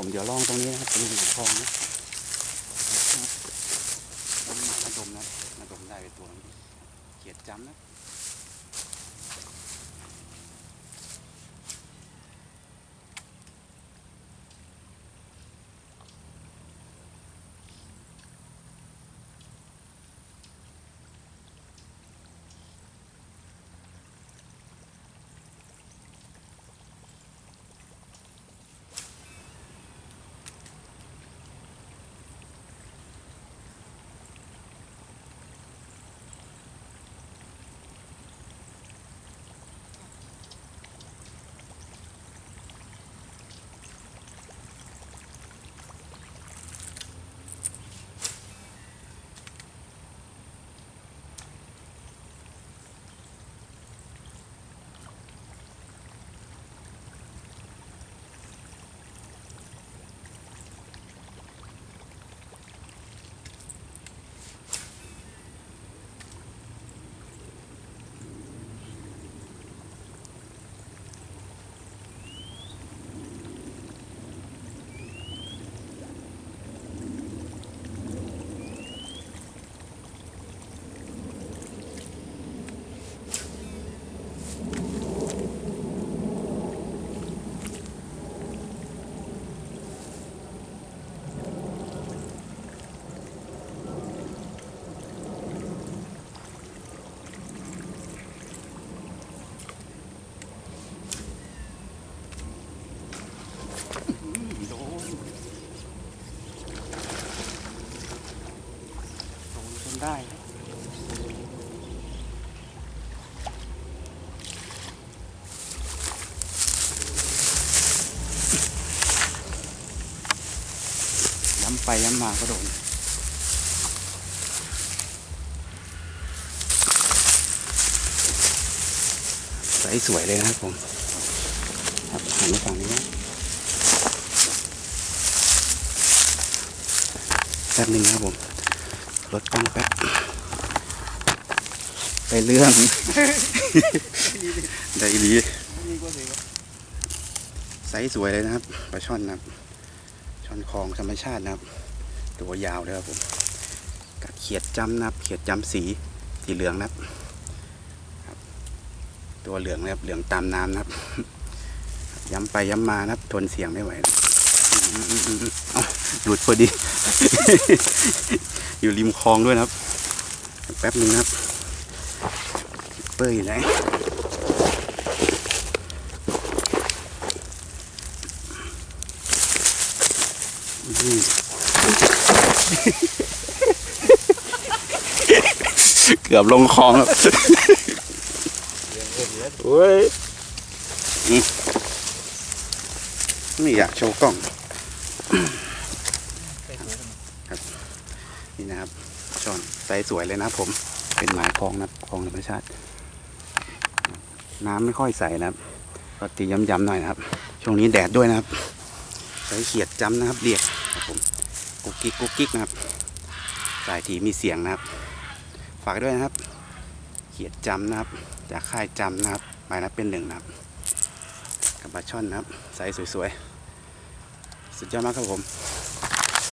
ผมเดี๋ยวลองตรงนี้นะครับเป็นหินทองนะต้องมาดมนะมาดมได้ไปตัวนึงเขียดจำนะ ได้นะย้ำไปย้ำมาก็โดนใสสวยเลยนะครับผม ครับหันไปฝั่งนี้นะแป๊บหนึงนะครับผม รถตั้งแป๊บไปเรื่อง ได้ดีไซส์สวยเลยนะครับปลาช่อนนะครับช่อนคลองธรรมชาตินะครับ ตัวยาวเลยครับผมกัดเขียดจำนะครับ เขียดจำสีสีเหลืองนะครับครับตัวเหลืองนะครับเหลืองตามน้ำนะครับย้ำไปย้ำมานะครับทนเสียงไม่ไหวนะ หลุดพอดี อยู่ริมคลองด้วยนะครับ แป๊บนึงนะครับเปื่อยู่ไหนเกือบลงคลองแล้วโอ้ยอืมไม่อยากโชว์กล้อง นี่นะครับช่อนไซส์สวยเลยนะผม เป็นหมายคลองนะคลองธรรมชาติ น้ำไม่ค่อยใสนะครับก็ตีย้ำๆหน่อยนะครับ ช่วงนี้แดดด้วยนะครับใช้เขียดจำนะครับเรียกครับผมกุ๊กกิ๊กกุ๊กกิ๊กนะครับสายทีมีเสียงนะครับ ฝากด้วยนะครับ เขียดจำนะครับ จากค่ายจำนะครับหมายนับเป็นหนึ่งนะครับกับปลาช่อนนะครับไซส์สวยๆ สุดยอดมากครับผม